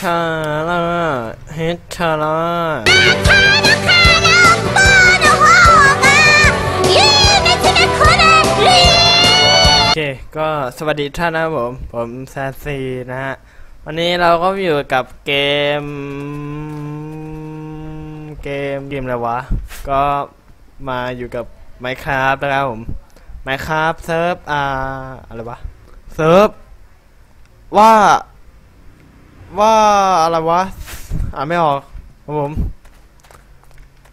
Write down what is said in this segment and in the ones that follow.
ชาลาเฮดชาลาโอเค ก็สวัสดีท่านนะครับผม ผมแซนซีนะฮะ วันนี้เราก็อยู่กับเกม เกมเกมอะไรวะ ก็มาอยู่กับ Minecraft นะครับผม Minecraft เซิร์ฟอ่า อะไรวะ เซิร์ฟว่า ว่าอะไรวะ อ่านไม่ออกครับผม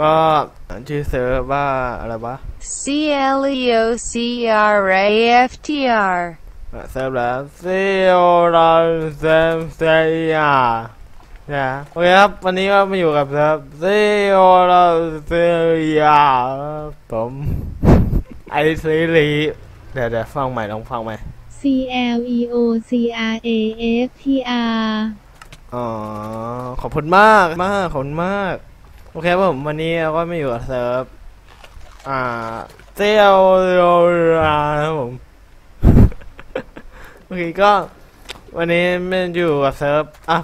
ก็ชื่อเซิร์ฟว่าอะไรวะ C L E O C R A F T R อะเซิร์ฟแล้วซีโอราเซมเซียนะโอเคครับ วันนี้ก็มาอยู่กับเซิร์ฟซีโอราเซียผมไอซีรีเดี๋ยวเดี๋ยวฟังใหม่ลองฟังใหม่ C L E O C R A F T R อ๋อ ขอบคุณมากมากขอบคุณมาก โอเคผมวันนี้เราก็ไมาอยู่กับเซิร์ฟ อ่าเซลโรราครับผมโอเคก็ วันนี้ไมันอยู่กับเซิร์ฟ อะ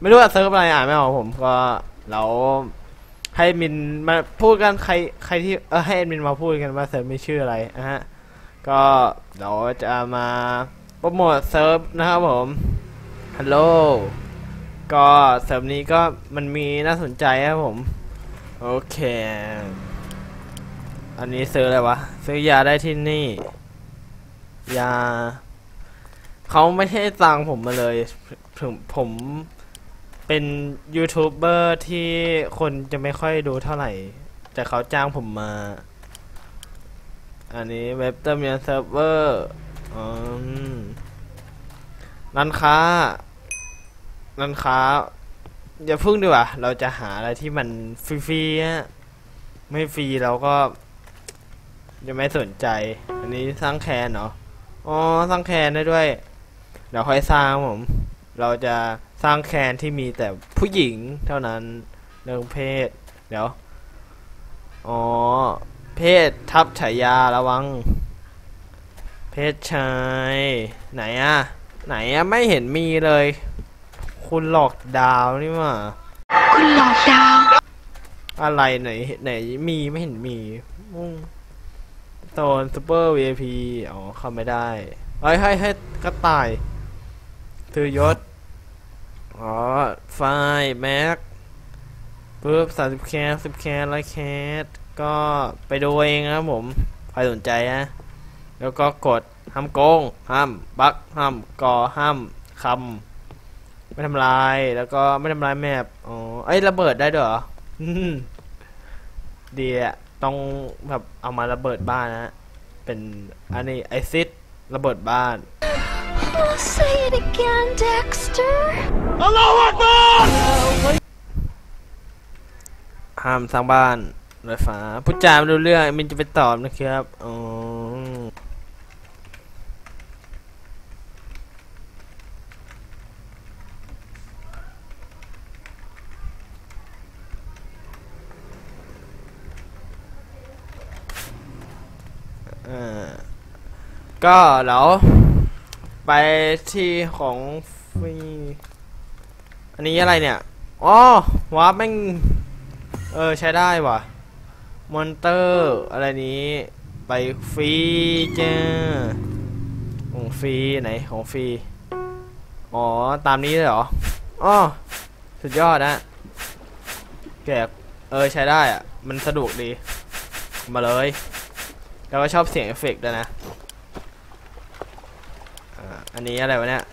ไม่รู้ว่าเซิร์ฟอะไรอ่านไม่ออกผมก็เราให้มินมาพูดกันใครใครที่เออให้แอดมินมาพูดกันว่าเซิร์ฟมีชื่ออะไรนะฮะ ก็เดี๋ยวจะมาโปรโมทเซิร์ฟนะครับผมฮัลโหลก็เสริมนี้ก็มันมีน่าสนใจครับผม โอเค อันนี้ซื้ออะไรวะ ซื้อยาได้ที่นี่ ยาเขาไม่ให้ตังผมมาเลยถึงผมเป็นยูทูบเบอร์ที่คนจะไม่ค่อยดูเท่าไหร่ แต่เขาจ้างผมมา อันนี้เว็บเติมเงินเซิร์ฟเวอร์อืมร้านค้า ร้านค้า อย่าพึ่งดีกว่า เราจะหาอะไรที่มันฟรีๆฮะไม่ฟรีเราก็จะไม่สนใจ อันนี้สร้างแคนเนาะอ๋อ สร้างแคนได้ด้วย เดี๋ยวค่อยสร้างผม เราจะสร้างแคนที่มีแต่ผู้หญิงเท่านั้นเรื่องเพศ เดี๋ยว อ๋อ เพศทับฉายาระวัง เพศชาย ไหนอะไหนอะไม่เห็นมีเลย คุณหลอกดาวนี่หว่าคุณหลอกดาว อะไรไหนไหนมีไม่เห็นมีอืมโซนซูเปอร์ VIP อ๋อเข้าไม่ได้เฮ้ยให้ให้กระต่ายถือยศ อ๋อ ไฟแม็กปุ๊บสามสิบแคสสิบแคสไลแคส ก็ไปดูเองนะครับผมใครสนใจนะ แล้วก็กดห้ามโกงห้ามบักห้ามก่อห้ามคำไม่ทำลายแล้วก็ไม่ทำลายแมปอ๋อเอ้ยระเบิดได้ด้วยเหรออืมดีอะต้องแบบเอามาระเบิดบ้านนะ เป็นอันนี้ไอซิดระเบิดบ้าน Say it again Dexter ห้ามสร้างบ้าน รถไฟฟ้าพูดจาไม่รู้เรื่องมินจะไปตอบนะครับอ๋ออ่อก็แล้วไปที่ของฟรีอันนี้อะไรเนี่ย อ๋อวาร์ปแม่ง เออ ใช้ได้ว่ะ มอนเตอร์ อะไรนี้ ไปฟรีจ้าของฟรีไหนของฟรี อ๋อ ตามนี้เลยเหรออ๋อสุดยอดนะแกเออใช้ได้อะมันสะดวกดี มาเลย แล้วก็ชอบเสียงเอฟเฟกต์ด้วยนะอันนี้อะไรวะเนี่ย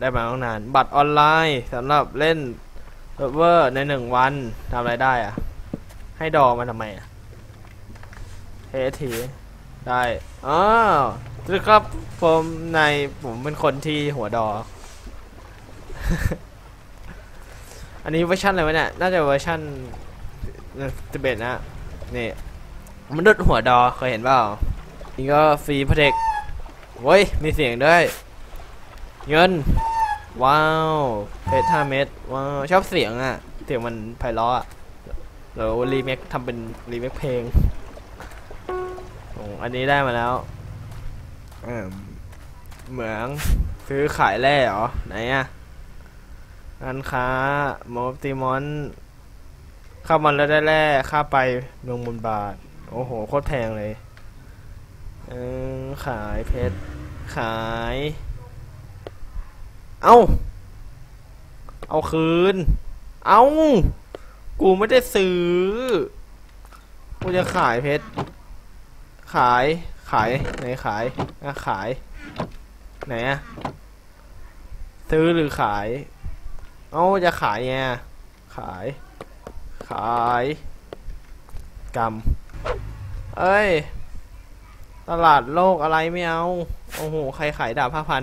ได้มาตั้งนาน บัตรออนไลน์สำหรับเล่นเซิร์ฟเวอร์ในหนึ่งวันทำอะไรได้อะให้ดอมาทำไมอะ เฮทีได้อ๋อสวัสดีครับผมในผมเป็นคนที่หัวดอ อันนี้เวอร์ชันอะไรวะเนี่ย น่าจะเวอร์ชันสิบเอ็ดนะ นี่มนุษย์หัวดอเคยเห็นเปล่านี่ก็ฟรีพเทคโว้ย มีเสียงด้วย เงิน ว้าวเพชรห้าเม็ดว้าว ชอบเสียงอะ เสียงมันไพเราะอะเดี๋ยวรีเมคทำเป็นรีเมคเพลง อันนี้ได้มาแล้วอืมเหมืองซื้อขายแร่เหรอ ไหนอะร้านค้าหมอตีมอนเข้ามันแล้วได้แร่ค่าไปเมืองบุญบาท โอ้โห โคตรแพงเลยเออขายเพชร ขาย เอาเอาคืน เอากูไม่ได้ซื้อ กูจะขายเพชร ขายขายไหนขายอะขาย ไหนอะซื้อหรือขาย เอ้าจะขายไงขาย ขายกรรมเอ้ย ตลาดโลกอะไรไม่เอา โอ้โห ใครขายดาบห้าพัน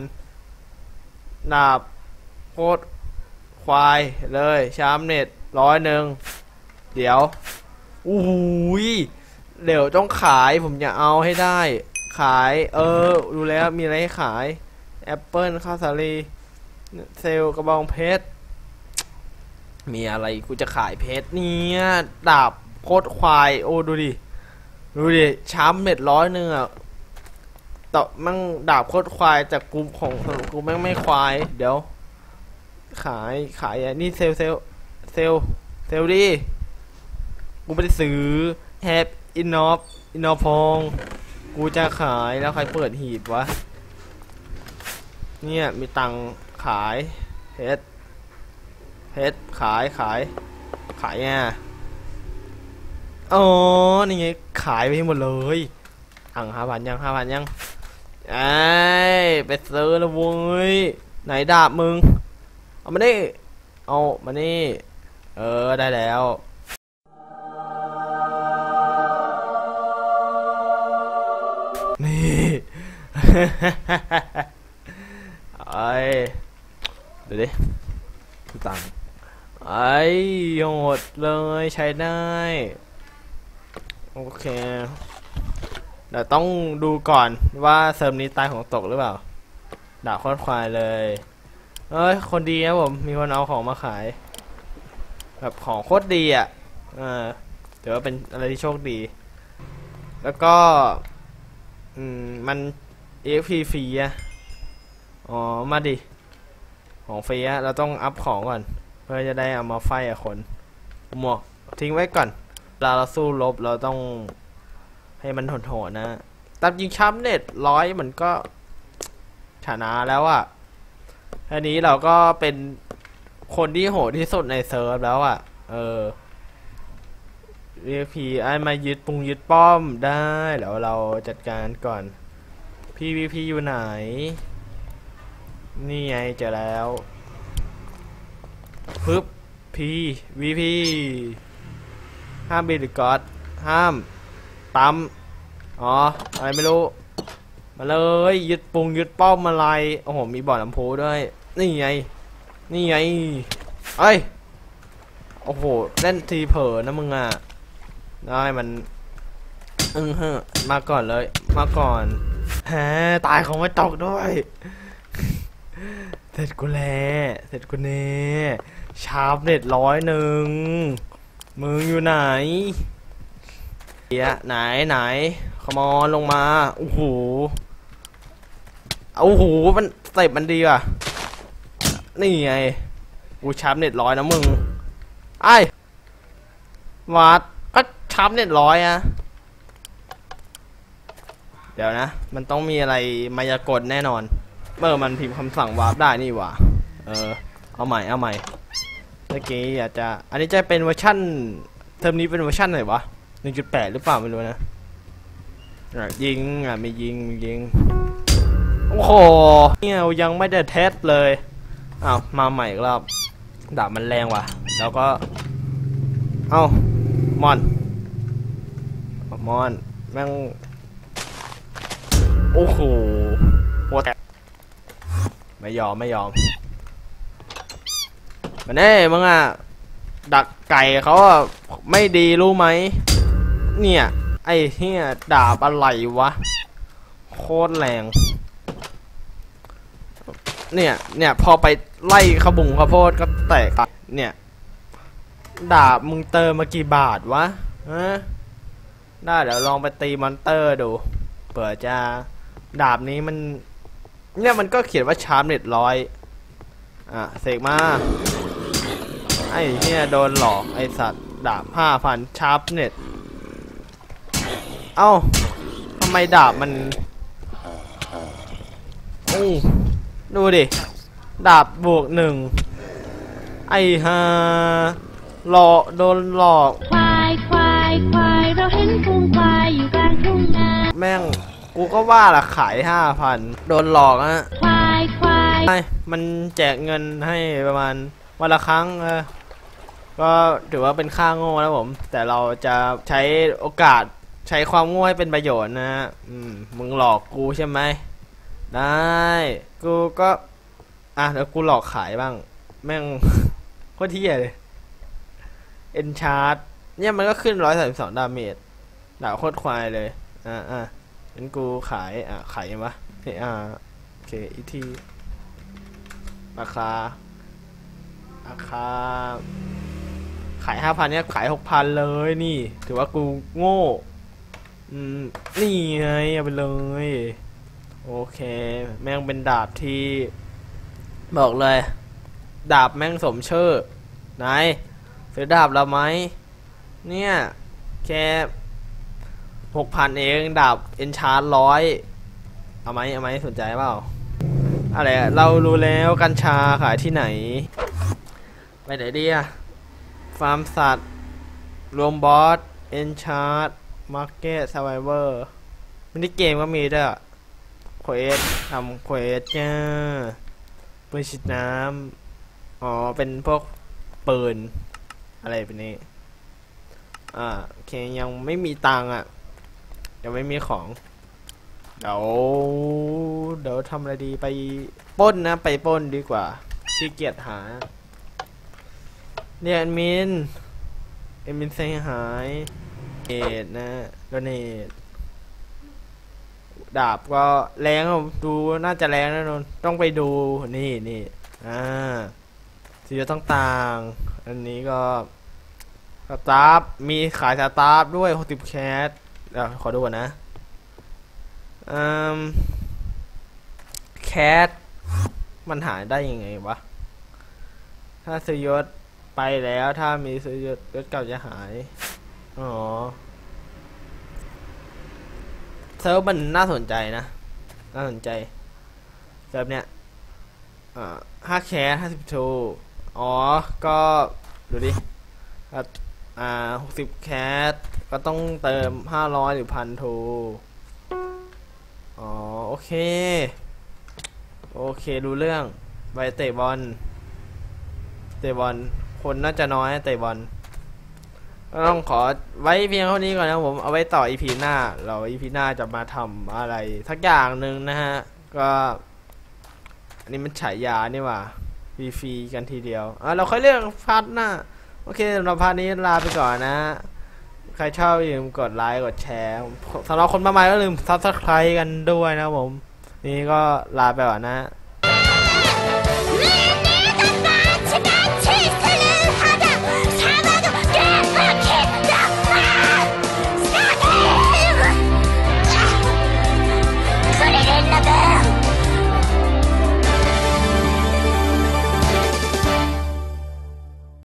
ดาบโคตรควายเลย ชามเน็ตร้อยหนึ่ง เดี๋ยว อู้ย เดี๋ยวต้องขายผมจะเอาให้ได้ ขาย เออ ดูแล้วมีอะไรให้ขายแอปเปิลข้าวสาลี เซลกระบองเพชร มีอะไรกูจะขายเพชรเนี่ยดาบโคตรควาย โอ้ดูดิ ดูดิช้ำเม็ดร้อยหนึ่งอะต่อมั่งดาบโคตรควายจากกูของกูแม่งไม่ควาย เดี๋ยว ขายขายอะนี่เซลเซลเซลเซลลดิกูไม่ได้ซื้อแฮป อินนอฟอินนอพองกูจะขายแล้วใครเปิดหีบวะ เนี่ยมีตังขายเพชรเพชรขายขายขายไงอ๋อ นี่ไงขายไปหมดเลยอังห้าพันยังห้าพันยังไอ้ยไปซื้อล้วเว้ยไหนดาบมึง เอามานี่เอามานี่ เออได้แล้ว นี่ไอ้เดี๋ยวดิคือตังไอ้โหดเลยใช้ได้ โอเค เดี๋ยวต้องดูก่อนว่าเซิร์ฟนี้ตายของตกหรือเปล่าด่าโคตรควายเลย เอ้ย คนดีนะผม มีคนเอาของมาขาย แบบของโคตรดีอะ เออถือว่าเป็นอะไรที่โชคดี แล้วก็ อืม มัน EXP ฟรีอะอ๋อ มาดิ ของฟรีอะเราต้องอัพของก่อน เพื่อจะได้เอามาไฟกับคน หมวก ทิ้งไว้ก่อนเวลาเราสู้รบเราต้องให้มันโหดๆนะตามยิงช้ำเน็ตร้อยมันก็ชนะแล้วอะอันนี้เราก็เป็นคนที่โหดที่สุดในเซิร์ฟแล้วอะเออ เรียกพีไอ้มายึดปุงยึดป้อมได้เดี๋ยวเราจัดการก่อน PVP อยู่ไหน นี่ไงเจอแล้วปึ๊บ P VP ห้ามบีดกอดห้ามปั๊มอ๋ออะไรไม่รู้ มาเลยยึดปุงยึดป้อมอะไรโอ้โหมีบ่อน้ำพุด้วย นี่ไง นี่ไงเอ้ยโอ้โหเล่นทีเผลอนะมึงอะ ได้มันอึ้งเฮ้อมาก่อนเลย มาก่อนแฮตายของไม่ตกด้วย เสร็จกูแล้เสร็จกูเน่ชาร์ปเน็ตร้อยหนึ่งมึงอยู่ไหนเดี๋ยไหนไหนขมอนลงมาโอ้โหโอ้โหมันเต็บมันดีว่ะนี่ไงกูชาร์ปเน็ตร้อยนะมึงไอ้วัด ชาร์ปเน็ตร้อยอะเดี๋ยวนะ มันต้องมีอะไรมายากลแน่นอน เมื่อมันพิมพ์คำสั่งวาร์ปได้นี่หว่า เออ เอาใหม่ เอาใหม่ เมื่อกี้อยากจะ อันนี้จะเป็นเวอร์ชั่น เทอมนี้เป็นเวอร์ชันไหนวะ1.8หรือเปล่าไม่รู้นะยิงอะไม่ยิงไม่ยิง โอ้โหเนี่ยยังไม่ได้เทสเลยอ้าวมาใหม่อีกรอบดาบมันแรงว่ะ แล้วก็ เอ้ามอน มอนแม่งโอ้โหหัวแตกไม่ยอมไม่ยอมมาแน่มึงอะดักไก่เขาไม่ดีรู้ไหมเนี่ย ไอ้เฮียดาบอะไรวะ โคตรแรง เนี่ย เนี่ย พอไปไล่ขบุงข้าวโพดก็แตกเนี่ย ดาบมึงเติมมากี่บาทวะฮะ ได้เดี๋ยวลองไปตีมอนเตอร์ดู เผื่อจะดาบนี้มัน เนี่ยมันก็เขียนว่าชาร์มเน็ตร้อยอะเสกมา ไอ้เนี่ยโดนหลอกไอสัตว์ ดาบห้าพันชาร์ปเน็ต เอ้าทำไมดาบมันอู้ดูดิ ดาบบวกหนึ่งไอ้ฮาหลอกโดนหลอก กูก็ว่าละขายห้าพันโดนหลอกอะควายควายไอ้มันแจกเงินให้ประมาณวันละครั้งเออก็ถือว่าเป็นค่าโง่นะผม แต่เราจะใช้โอกาสใช้ความโง่ให้เป็นประโยชน์นะฮะอืมมึงหลอกกูใช่ไหมได้ กูก็ อะเดี๋ยวกูหลอกขายบ้าง แม่งโคตรเที่ยเลยเอนชาร์ดเนี่ยมันก็ขึ้นร้อยสามสองดาเมจด่าโคตรควายเลย อ่าอะ งั้นกูขาย อะ ขายยังวะเฮ้ยอ่าโอเคอีทีราคา ราคา ขายห้าพันเนี่ย ขายหกพันเลยนี่ ถือว่ากูโง่ อืม นี่ไงเอาไปเลย โอเค แม่งเป็นดาบที่ บอกเลย ดาบแม่งสมชื่อไหนซื้อดาบเราไหม เนี่ย แค่ หกพันเองดาบเอนชาร์ร้อยเอาไหมเอาไหมสนใจเปล่าอะไรเรารู้แล้วกัญชาขายที่ไหน ไปไหนดีอะฟาร์มสัตว์ รวมบอสเอนชาร์ดมาร์เก็ตซ r ไ i เวอร์มินิเกมก็มีด้วยอะเควสทำเควสจ้าปืนฉีดน้ำอ๋อ เป็นพวกปืน อะไรแบบนี้ อ่าโอเคยังไม่มีตังค์อะ ยังไม่มีของ เดี๋ยวเดี๋ยวทำอะไรดีไปป้นนะ ไปป้นดีกว่าขี้เกียจหา เนี่ยแอดมินแอดมินเสียหายเอดนะโดเนทดาบก็แรงอะดูน่าจะแรงนะนนต้องไปดูนี่นี่อ่าสีต้องต่างอันนี้ก็สตาร์ฟมีขายสตาร์ฟด้วย 60 แคส เดี๋ยวขอดูก่อนนะอืมแคสมันหาได้ยังไงวะ ถ้าซื้อยศไปแล้วถ้ามีซื้อยศยศเก่าจะหาย อ๋อเซิร์ฟมันน่าสนใจนะ น่าสนใจเซิร์ฟเนี้ยอ่าห้าแคสห้าสิบทูอ๋อ ก็ ดูดิ อ่าหกสิบแคส ก็ต้องเติมห้าร้อยหรือพันทูอ๋อ โอเค โอเค รู้เรื่อง ไปเตะบอล เตะบอล คนน่าจะน้อยเตะบอลก็ต้องขอไว้เพียงเท่านี้ก่อนนะผม เอาไว้ต่ออีพีหน้า เราอีพีหน้าจะมาทำอะไรทักอย่างหนึ่งนะฮะ ก็ อันนี้มันฉายานี่ว่าฟรีๆกันทีเดียวอะเราค่อยเลือกพาร์ทหน้า โอเคสำหรับพาร์ทนี้ลาไปก่อนนะ ใครชอบอย่าลืมกดไลค์กดแชร์สำหรับคนมาใหม่ก็ลืมซับสไครต์กันด้วยนะผม นี่ก็ลาไปก่อนนะ